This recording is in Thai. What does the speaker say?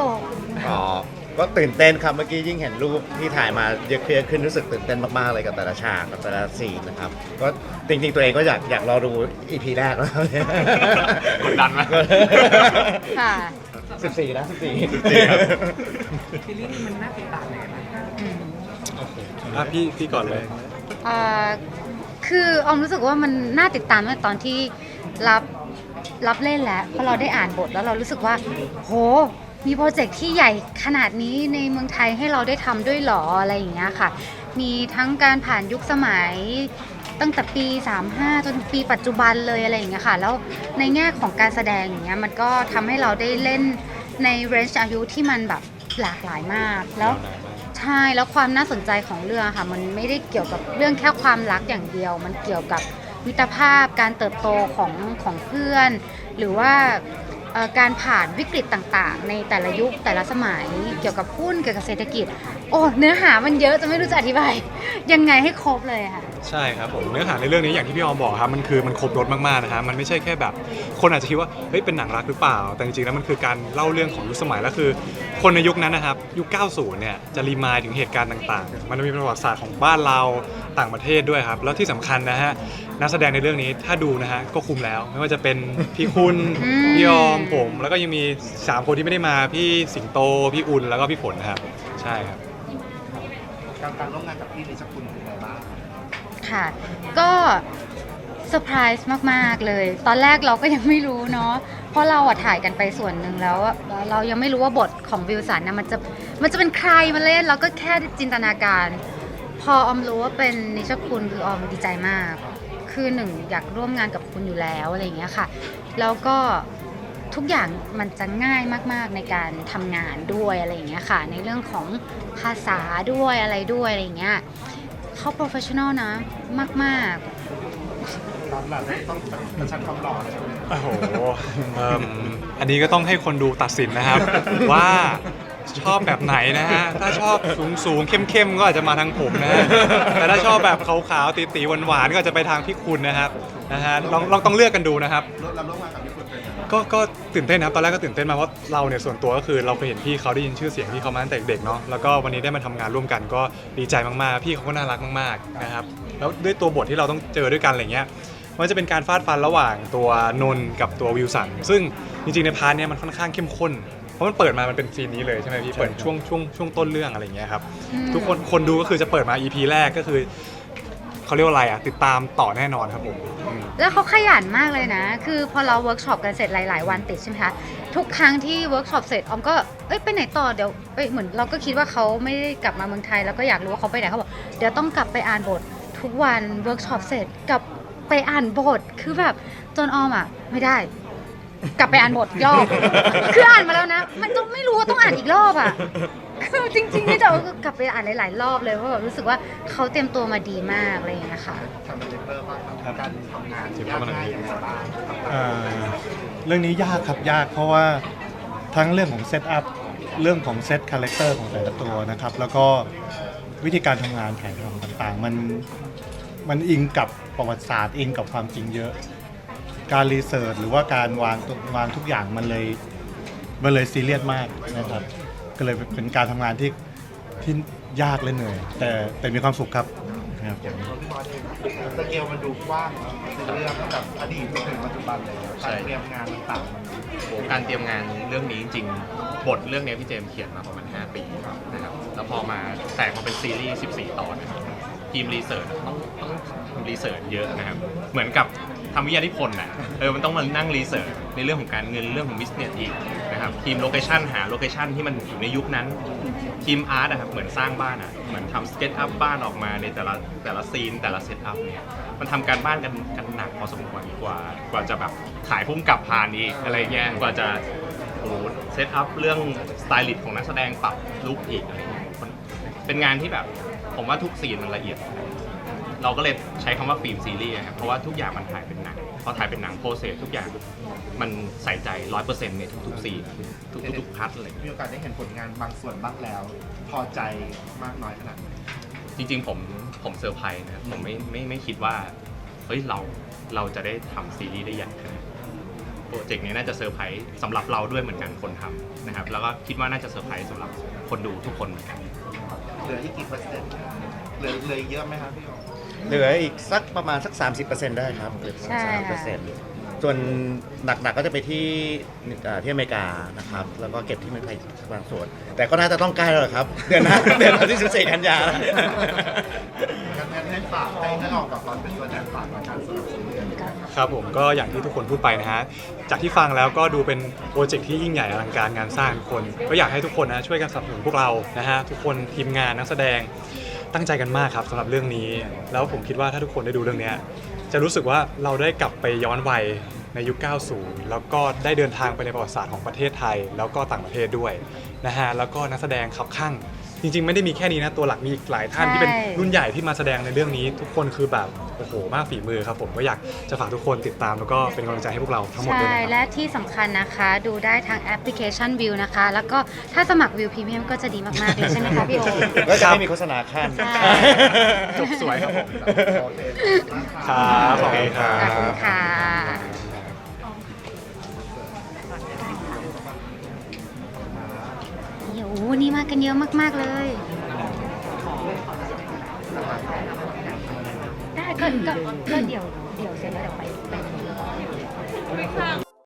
บ้างฮะอ่าพี่โออ๋อ ก็ตื่นเต้นครับ เมื่อกี้ยิ่งเห็นรูปที่ถ่ายมาเยอะๆขึ้นรู้สึกตื่นเต้นมากๆเลยกับแต่ละฉากกับแต่ละซีนนะครับ ก็จริงๆตัวเองก็อยากอยากรอดูอีพีแรกแล้วเนี่ยกดดันไหม ค่ะ สิบสี่นะสิบสี่14ครับ ซีรีส์นี้มันน่าติดตามยังไงบ้างคะอืม อะพี่พี่ก่อนเลย เอ่อคือออมรู้สึกว่ามันน่าติดตามตั้งแต่ตอนที่รับรับเล่นแล้วเพราะเราได้อ่านบทแล้วเรารู้สึกว่า โห มีโปรเจกต์ที่ใหญ่ขนาดนี้ในเมืองไทยให้เราได้ทำด้วยหรออะไรอย่างเงี้ยค่ะ มีทั้งการผ่านยุคสมัยตั้งแต่ปี 35 จนถึงปีปัจจุบันเลยอะไรอย่างเงี้ยค่ะ แล้วในแง่ของการแสดงอย่างเงี้ยมันก็ทำให้เราได้เล่นในเรนจ์อายุที่มันแบบหลากหลายมาก แล้วใช่แล้วความน่าสนใจของเรื่องค่ะ มันไม่ได้เกี่ยวกับเรื่องแค่ความรักอย่างเดียว มันเกี่ยวกับมิตรภาพการเติบโตของของเพื่อน หรือว่า การผ่านวิกฤตต่างๆ ในแต่ละยุคแต่ละสมัยเกี่ยวกับหุ้นเกี่ยวกับเศรษฐกิจ โอ้เนื้อหามันเยอะจะไม่รู้จะอธิบาย ยังไงให้ครบเลยค่ะ ใช่ครับผมเนื้อหาในเรื่องนี้อย่างที่พี่ออมบอกครับมันคือมันครบรถมากๆนะฮะมันไม่ใช่แค่แบบ คนอาจจะคิดว่าเฮ้ยเป็นหนังรักหรือเปล่า แต่จริงๆแล้วมันคือการเล่าเรื่องของยุคสมัยแล้วคือ คนในยุคนั้นนะครับยุค 90 เนี่ยจะรีมายถึงเหตุการณ์ต่างๆ มันจะมีประวัติศาสตร์ของบ้านเราต่างประเทศด้วยครับ แล้วที่สำคัญนะฮะนักแสดงในเรื่องนี้ถ้าดูนะฮะก็คุ้มแล้ว ไม่ว่าจะเป็นพี่คุณอืม พี่ออมผมแล้วก็ยังมีสามคนที่ไม่ได้มาพี่สิงโตพี่อุ่นแล้วก็พี่ฝนนะครับใช่ครับ การการร่วมงานกับพี่นิชคุณเป็นไงบ้าง ค่ะ ก็เซอร์ไพรส์มาก ๆ เลย ตอนแรกเราก็ยังไม่รู้เนาะ เพราะเราอะถ่ายกันไปส่วนหนึ่งแล้ว เรายังไม่รู้ว่าบทของวิลสันนะมันจะมันจะเป็นใครมาเล่น เราก็แค่จินตนาการ พอออมรู้ว่าเป็นนิชคุณคือออมดีใจมาก คือหนึ่งอยากร่วมงานกับคุณอยู่แล้วอะไรอย่างเงี้ยค่ะ แล้วก็ทุกอย่างมันจะง่ายมาก ๆ ในการทำงานด้วยอะไรอย่างเงี้ยค่ะ ในเรื่องของภาษาด้วยอะไรด้วยอะไรอย่างเงี้ย เขาโปรเฟชชั่นอลนะ มากๆตอนหลังต้องประชันความหล่อใช่ไหมโอ้โหเอิ่มอันนี้ก็ต้องให้คนดูตัดสินนะครับ ว่าชอบแบบไหนนะฮะ ถ้าชอบสูงสูงๆเข้มๆ ก็อาจจะมาทางผมนะฮะ แต่ถ้าชอบแบบขาวๆ ตีๆ หวานๆ ก็อาจจะไปทางพี่คุณนะครับ นะฮะ ลองลองต้องเลือกกันดูนะครับ เราร่วมงานกับพี่คุณเป็นไง ก็ก็ตื่นเต้นนะครับตอนแรกก็ตื่นเต้นมาเพราะเราเนี่ยส่วนตัวก็คือเราเคยเห็นพี่เขาได้ยินชื่อเสียงพี่เขามาตั้งแต่เด็กเนาะแล้วก็วันนี้ได้มาทำงานร่วมกันก็ดีใจมากๆ พี่เขาก็น่ารักมากๆนะครับแล้วด้วยตัวบทที่เราต้องเจอด้วยกันอะไรเงี้ยมันจะเป็นการฟาดฟันระหว่างตัวนนท์กับตัววิลสันซึ่งจริงๆในพาร์ทเนี้ยมันค่อนข้างเข้มข้นเพราะมันเปิดมามันเป็นซีนนี้เลยใช่ไหมพี่เปิดช่วงช่วงช่วงต้นเรื่องอะไรเงี้ยครับทุกคนคนดูก็คือจะเปิดมา EP แรกก็คือ เขาเรียกว่าอะไรอะติดตามต่อแน่นอนครับผมอืม แล้วเขาขยันมากเลยนะ คือพอเราเวิร์กช็อปกันเสร็จหลาย ๆ วันติดใช่ไหมคะ ทุกครั้งที่เวิร์กช็อปเสร็จออมก็ เอ้ยไปไหนต่อเดี๋ยวไปเหมือนเราก็คิดว่าเขาไม่ได้กลับมาเมืองไทย แล้วก็อยากรู้ว่าเขาไปไหนเขาบอกเดี๋ยวต้องกลับไปอ่านบท ทุกวันเวิร์กช็อปเสร็จกลับไปอ่านบท คือแบบจนออมอะ ไม่ได้ กลับไปอ่านบทอีกรอบคืออ่านมาแล้วนะ มันก็ไม่รู้ว่าต้องอ่านอีกรอบอะคือ จริงๆนี่จะเอากลับไปอ่านหลาย ๆ รอบเลยเพราะแบบรู้สึกว่าเขาเตรียมตัวมาดีมากอะไรอย่างเงี้ยค่ะ ทำเป็นเลเตอร์บ้างครับการทำงานยากง่ายยังไงบ้างเอ่อเรื่องนี้ยากครับยากเพราะว่าทั้งเรื่องของเซตอัพเรื่องของเซตคาแรคเตอร์ของแต่ละตัวนะครับ แล้วก็วิธีการทำงานถ่ายทำต่างๆ มันมันอิงกับประวัติศาสตร์อิงกับความจริงเยอะ การรีเสิร์ชหรือว่าการวางตัววางทุกอย่างมันเลยมันเลยซีเรียสมากนะครับ ก็เลยเป็นการทำงานที่ที่ยากและเหนื่อยแต่แต่มีความสุขครับนะครับ อย่างตัวพี่บอลเองสเกลมันดูกว้างเนอะเป็นเรื่องตั้งแต่อดีตจนถึงปัจจุบันเลยครับการเตรียมงานต่างๆมันโหการเตรียมงานเรื่องนี้จริงๆบทเรื่องนี้พี่เจมส์เขียนมาประมาณ 5 ปีนะครับ แล้วพอมาแตกมาเป็นซีรีส์ 14 ตอนนะครับทีมรีเสิร์ชต้องต้องทำรีเสิร์ชเยอะนะครับ เหมือนกับทำวิทยานิพนธ์น่ะ เออ มันต้องมานั่งรีเสิร์ชในเรื่องของการเงินเรื่องของบิสเนสอีก นะครับทีมโลเคชันหาโลเคชันที่มันอยู่ในยุคนั้นทีมอาร์ตอะครับเหมือนสร้างบ้านอะเหมือนทำสเก็ตอัพบ้านออกมาในแต่ละแต่ละซีนแต่ละเซตอัพเนี่ยมันทำการบ้านกันกันหนักพอสมควรกว่ากว่าจะแบบขายพุ่มกลับผ่านอีกอะไรเงี้ยกว่าจะโอ้โหเซตอัพเรื่องสไตลิสต์ของนักแสดงปรับลุคอีกอะไรเงี้ยเป็นงานที่แบบผมว่าทุกซีนมันละเอียด เราก็เลยใช้คำว่าฟิล์มซีรีส์ครับเพราะว่าทุกอย่างมันถ่ายเป็นหนัง พอถ่ายเป็นหนังโปรเซสทุกอย่างมันใส่ใจร้อยเปอร์เซ็นต์ในทุกๆซีนทุกๆพาร์ทอะไรเงี้ยมีโอกาสได้เห็นผลงานบางส่วนบ้างแล้ว พอใจมากน้อยขนาดไหนจริง ๆ ผมผมเซอร์ไพรส์นะครับผมไม่ไม่ไม่คิดว่าเฮ้ยเราเราจะได้ทำซีรีส์ได้ใหญ่ขนาดนี้โปรเจกต์นี้น่าจะเซอร์ไพรส์สำหรับเราด้วยเหมือนกันคนทำนะครับแล้วก็คิดว่าน่าจะเซอร์ไพรส์สำหรับคนดูทุกคนเหมือนกันเหลืออีกกี่เปอร์เซ็นต์เหลือเหลืออีกเยอะไหมครับพี่โอ เหลืออีกสักประมาณสัก 30%ได้ครับเหลือใช่ค่ะ 30%ส่วนหนักๆก็จะไปที่เอ่อที่อเมริกานะครับ แล้วก็เก็บที่เมืองไทยบางส่วน แต่ก็น่าจะต้องใกล้แล้วล่ะครับ เดือนหน้า เดือนวันที่14กันยาแล้วงั้นงั้นให้ฝากให้ให้ออกกับตอนเป็นตัวแทนฝากในการสนับสนุนครับผมก็อย่างที่ทุกคนพูดไปนะฮะ จากที่ฟังแล้วก็ดูเป็นโปรเจกต์ที่ยิ่งใหญ่อลังการงานสร้างทุกคน ก็อยากให้ทุกคนนะช่วยกันสนับสนุนพวกเรานะฮะทุกคนทีมงานนักแสดง ตั้งใจกันมากครับสำหรับเรื่องนี้ แล้วผมคิดว่าถ้าทุกคนได้ดูเรื่องเนี้ยจะรู้สึกว่าเราได้กลับไปย้อนวัยในยุค 90 แล้วก็ได้เดินทางไปในประวัติศาสตร์ของประเทศไทย แล้วก็ต่างประเทศด้วยนะฮะแล้วก็นักแสดงขับข้าง จริง ๆ ไม่ได้มีแค่นี้นะตัวหลักมีอีกหลายท่านที่เป็นใช่รุ่นใหญ่ที่มาแสดงในเรื่องนี้ ทุกคนคือแบบโอ้โหมากฝีมือครับผมก็อยากจะฝากทุกคนติดตามแล้วก็เป็นกำลังใจให้พวกเราทั้งหมดด้วยใช่ นะครับ และที่สำคัญนะคะดูได้ทางแอปพลิเคชันวิวนะคะ แล้วก็ถ้าสมัครวิวพรีเมียมก็จะดีมาก ๆ เลยใช่ไหมคะพี่โอ ก็จะไม่มีโฆษณาขั้น ใช่ จบสวยครับผมโอเคขอบคุณมากครับขอบคุณครัขอบคุณบ ค่ะ โอ้โหวันนี้มากันเยอะมาก ๆ เลยได้ก็ก็ก็เดี๋ยวเดี๋ยวเสร็จแล้วเดี๋ยวไปไป